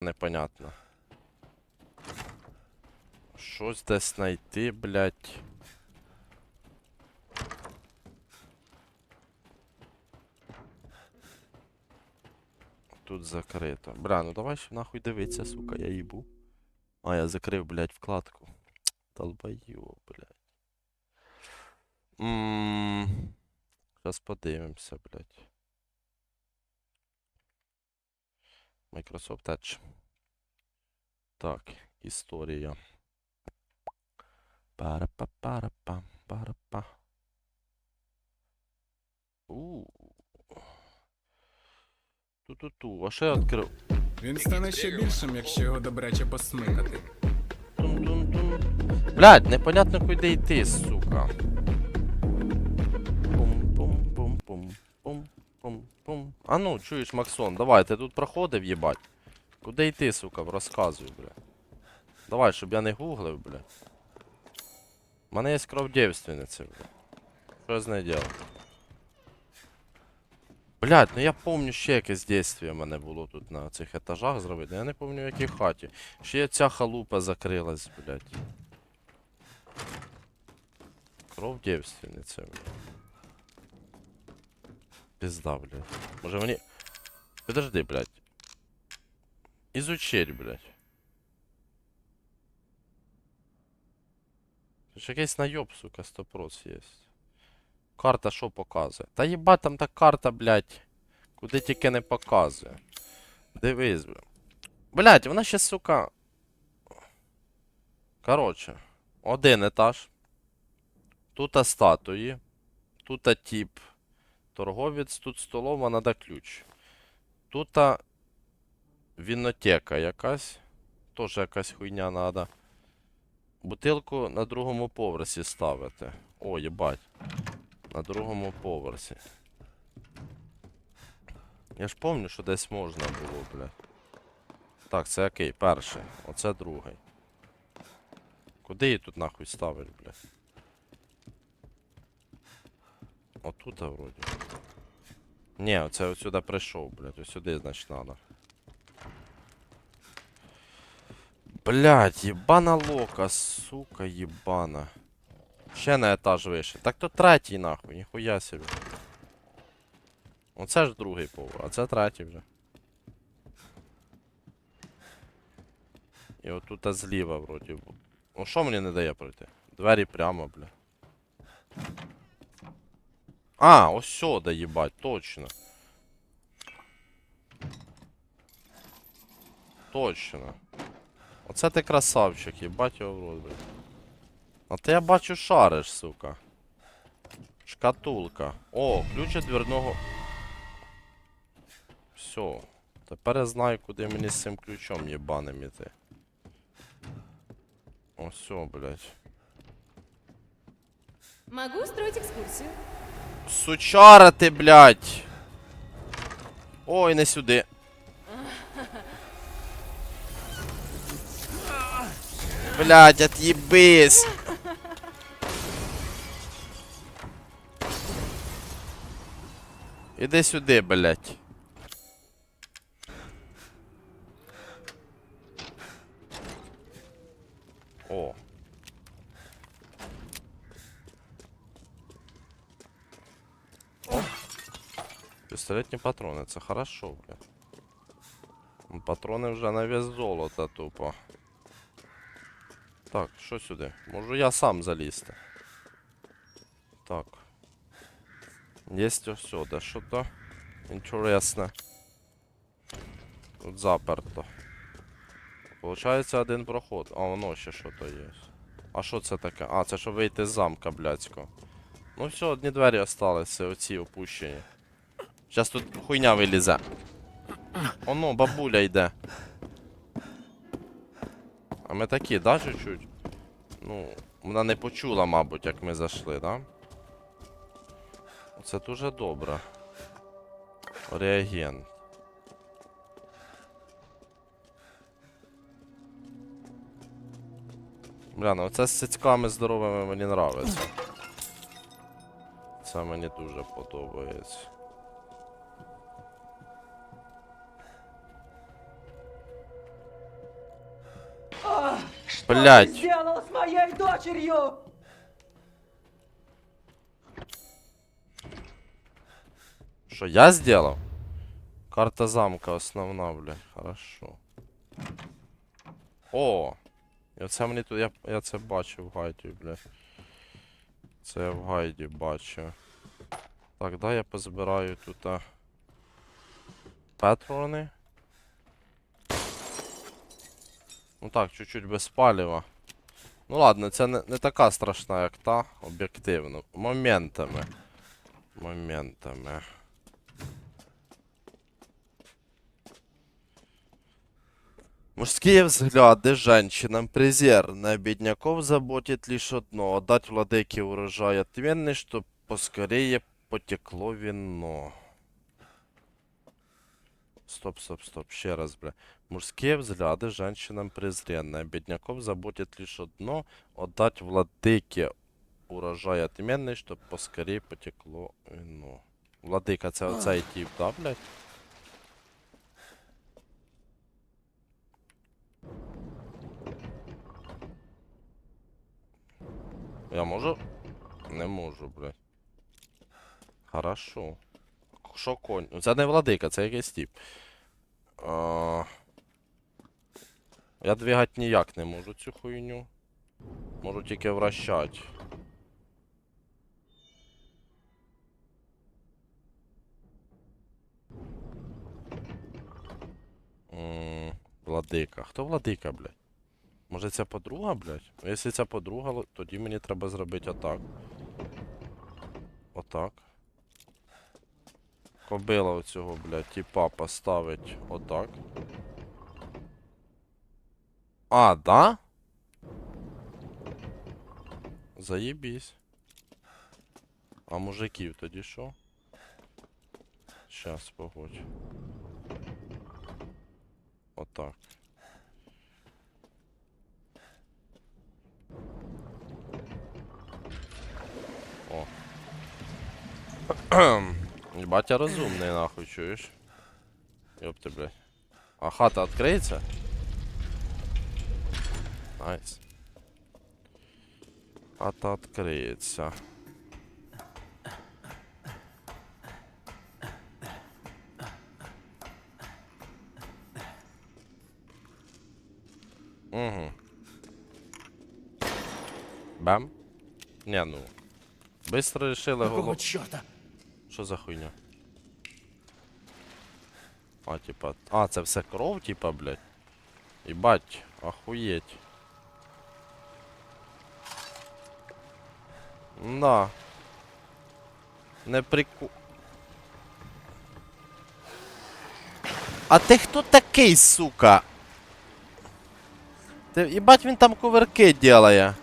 непонятно. Щось десь знайти, блядь. Тут закрито. Бля, ну давай ще нахуй дивитися, сука, я їбу. А, я закрив, блядь, вкладку. Долбоёб, блядь. Ммм. Зараз подивимося, блядь. Microsoft Edge. Так, історія. Пара-па-пара-па, Ту-ту-ту, а що я відкрив? Він стане ще більшим, якщо його добряче посмикати. Блядь, непонятно куди йти, сука. Пум-пум-пум-пум-пум-пум. А ну, чуєш, Максон, давай, ти тут проходив, їбать. Куди йти, сука, розказуй, бля. Давай, щоб я не гуглив, бля. У мене є кров дівственниці, бля. Що я з нею делав? Блядь, ну я помню ще якесь дійствие в мене було тут на цих етажах зробити. Я не помню в якій хаті. Ще ця халупа закрилась, блядь. Кров дівственниці, блядь. Пизда, блядь. Може мені. Подожди, блядь. Изучить, блядь. Ж якийсь найоб, сука, стопрос є. Карта що показує? Та їбать там та карта, блядь. Куди тільки не показує. Дивись, блядь. Блядь, вона ще, сука. Короче, один етаж. Тут статуї. Тут тип. Торговець, тут столова, надо ключ. Тут вінотека якась. Теж якась хуйня надо. Бутилку на другому поверсі ставити. О, їбать. На другому поверсі. Я ж помню, що десь можна було, бля. Так, це який? Перший. Оце другий. Куди її тут нахуй ставить, бля? Отут, вроді. Ні, оце от сюди прийшов, блядь. Ось сюди, значить, надо. Блядь, єбана лока, сука, єбана. Ще на етаж вище. Так то третій нахуй, ніхуя собі. Оце ж другий повар, а це третій вже. І отут зліва вроді. Ну що мені не дає пройти? Двері прямо, бля. А, ось сюди, їбать, точно. Точно. Оце ти красавчик, їбать його в рот, блядь. А ти я бачу шариш, сука. Шкатулка. О, ключ від дверного. Все. Тепер я знаю, куди мені з цим ключом єбаним іти. О, все, блядь. Могу устроить экскурсию. Сучара ти, блядь! Ой, не сюди. Блядь, отъебись! Іди сюди, блядь. О. Пістолетні патрони, це хорошо, бля. Ну, Патрони вже на вес золота тупо. Так, що сюди? Можу я сам залізти. Так. Єсть ось сюди, що то інтересне. Тут заперто. Получається один проход. А воно ще що то є. А що це таке? А, це щоб вийти з замка, блядського. Ну все, одні двері осталися, оці опущені. Зараз тут хуйня вилізе. Оно, бабуля йде. А ми такі, да, чуть-чуть? Ну, вона не почула, мабуть, як ми зайшли, да? Це дуже добре. Реагент. Бля, ну це з цицьками здоровими мені нравиться. Це мені дуже подобається. Блять. сделал с моей дочерью? Що, я сделал? Карта замка основна, бля. Хорошо. О! І оце мені тут. Я, я це бачив в гайді, бля. Це я в гайді бачив. Так, да, я позбираю тут. А... Патрони. Ну так, чуть-чуть без палива. Ну ладно, це не, не така страшна, як та, об'єктивно. Моментами. Моментами. Мужские взгляды женщинам презерны, бедняков заботит лишь одно — отдать владыке урожай отменный, чтоб поскорее потекло вино. Стоп, стоп, стоп, ще раз, бля. Мужские взгляды женщинам презренные, бедняков заботит лишь одно — отдать владыке урожай отменный, чтоб поскорее потекло вино. Владика, це оцей тип, да, блядь? Я можу? Не можу, блядь. Хорошо. Що конь? Ну, Це не владика, це якийсь тип. А... Я двигати ніяк не можу цю хуйню. Можу тільки вращати. Владика. Хто владика, блядь? Може це подруга, блядь? Ну, Якщо це подруга, тоді мені треба зробити отак. Отак. Кобила оцього, блядь, типа поставить отак. А, да? Заєбісь. А мужиків тоді що? Щас, погодь. Отак. О. Батя розумний, нахуй, чуєш? Ёпти, блядь. А хата відкриється? Найс. Хата відкриється. Угу. Бам? Не, ну. Быстро решили голову. чорта? Що за хуйня? А, типа. А, це все кров, типа, блядь. Ебать, охуеть. Да. Не прику... А ти хто такий, сука? Ти, їбать, він там кувырки делає.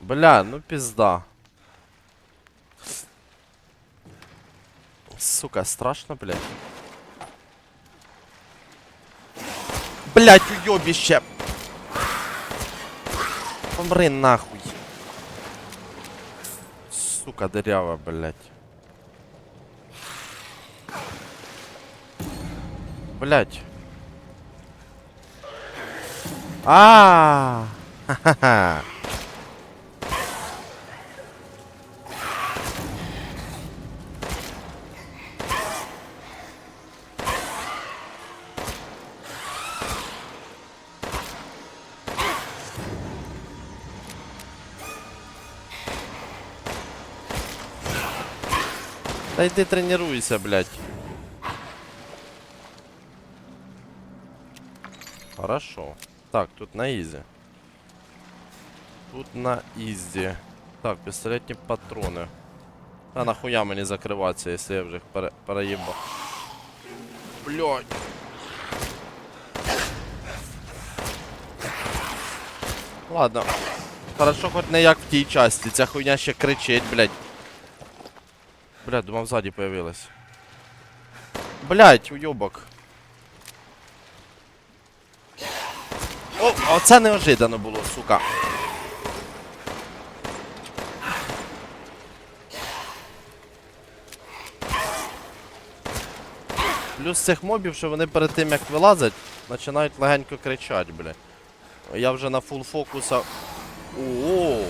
Бля, ну пизда. Сука, страшно, блядь. Блять, уебище! Помри нахуй. Сука, дырява, блядь. Блять. А, ха-ха-ха. Тренируйся, блядь. Хорошо. Так, тут на изи. Тут на изи. Так, пистолетні патрони. А нахуя мені закриватися, якщо я вже їх пере переїбав. Блядь. Ладно. Хорошо, хоч не як в тій часті. Ця хуйня ще кричить, блядь. Блядь, думав ззаді появилась. Блядь, уйобок. О, оце неожиданно було, сука. Плюс цих мобів, що вони перед тим як вилазять, починають легенько кричати, бля. Я вже на фул фокуса. О.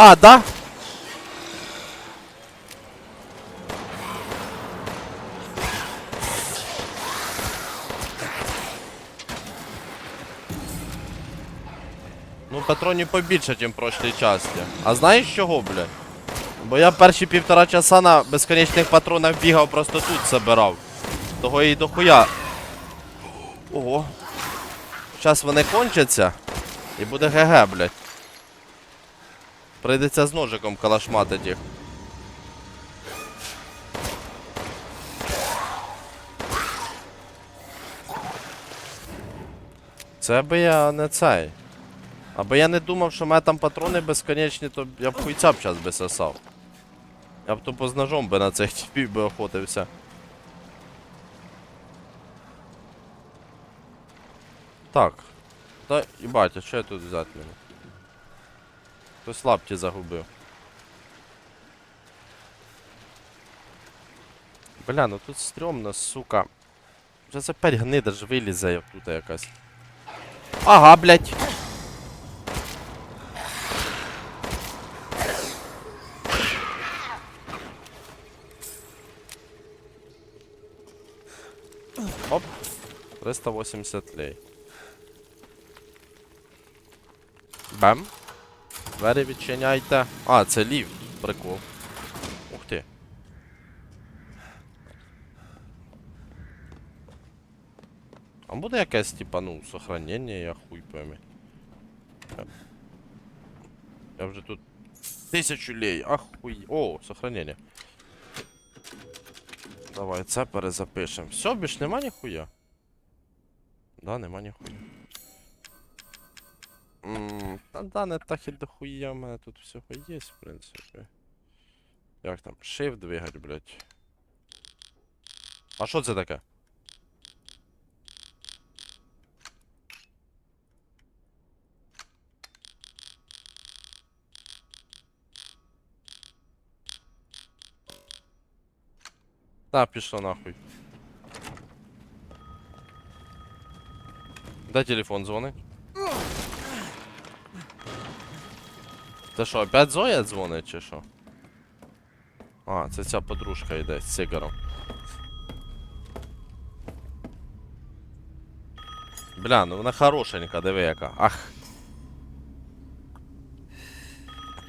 А, да? Ну, патронів побільше, ніж прошлій часті. А знаєш чого, бля? Бо я перші півтора часа на безконечних патронах бігав, просто тут забирав. Того і дохуя. Ого. Зараз вони кончаться. І буде ГГ, блядь. Прийдеться з ножиком калашматить їх. Це би я не цей. Аби я не думав, що в мене там патрони безконечні, то я б хуйця б час би сосав. Я б тупо з ножом би на цих типів би охотився. Так. Та їбать, а що я тут взяти мені? Хтось лапті загубив. Бля, ну тут стрьомно, сука. Вже це опять гнида ж вилізе тут якась. Ага, блядь. Оп. 380 лей. Бем. Двері відчиняйте. А, це ліфт. Прикол. Ух ти. А буде якесь, типа, ну, сохранення, я хуй пойми. Я- вже тут тисячу лей, ахуй. О, сохранення. Давай це перезапишем. Все, більш нема ніхуя. Да, нема ніхуя. Ммм, та да, не так і дохуя, в мене тут всього є, в принципі. Як там? Shift двигать, блядь. А що це таке? Та, пішло нахуй. Де телефон дзвонить? Це що, опять Зоя дзвонить чи що? А, це ця подружка йде з сигаром. Бля, ну вона хорошенька, диви яка. Ах.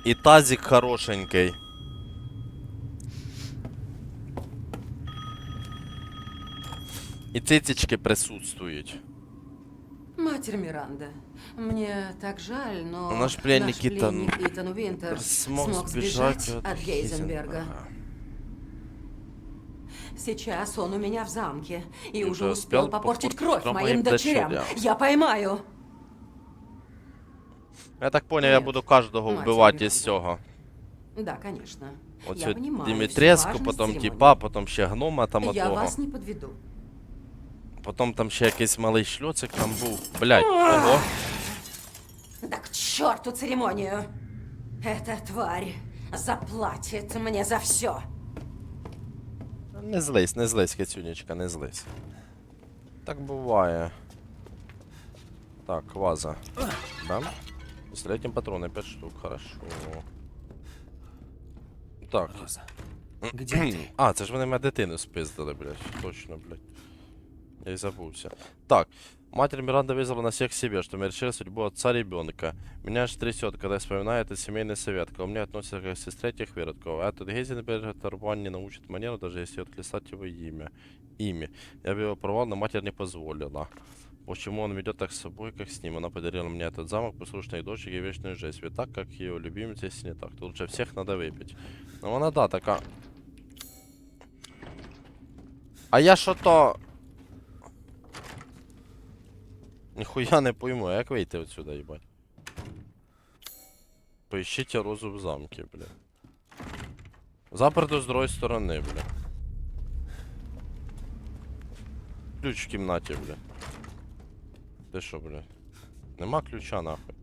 І тазик хорошенький. І цицечки присутствують. Матерь Миранда, мне так жаль, но Наш пленник Итан- пленник Итан Уинтер Смог, смог сбежать, сбежать от, от Гейзенберга. Гейзенберга. Сейчас он у меня в замке и И уже уже успел успел попортить попортить кровь кровь моим моим дочерям. дочерям. Я поймаю. Я так понял, я Нет, буду кожного Матерь вбивати із Миранда. цього. Да, конечно. Оцю Я понимаю Дімітреску, всю потім важность тіпа, церемонии. потім ще гнома там Я отого. вас не подведу. Потім там ще якийсь малий шльоцик там був. Блять, ого. Да к черту церемонию! Эта тварь заплатит мне за все. Не злись, не злись, кицюнечка, не злись. Так буває. Так, ваза. Да? Пістолетні патрони 5 штук, хорошо. Так. Роза, где? А, це ж вони мене дитину спиздили, блядь. Точно, блядь. Я и забылся. Так. Матерь Миранда вызвала всех себе, что мы решили судьбу отца ребенка. Меня аж трясет, когда я вспоминаю этот семейный совет. Ко мне относятся как к сестре тех выродков. А этот Гейзенберг Тарван не научит манеру, даже если отлистать его имя. Имя. Я бы его порвал, но матерь не позволила. Почему он ведет так с собой, как с ним? Она подарила мне этот замок, послушной дочери и вечную жизнь. Ведь так, как ее любимец, если не так, то лучше всех надо выпить. Ну она да, така. А я що Ніхуя не пойму, як вийти отсюда, їбать? Поищіть розу в замки, бля. Заперто з другої сторони, бля. Ключ в кімнаті, бля. Ти що, бля? Нема ключа нахуй.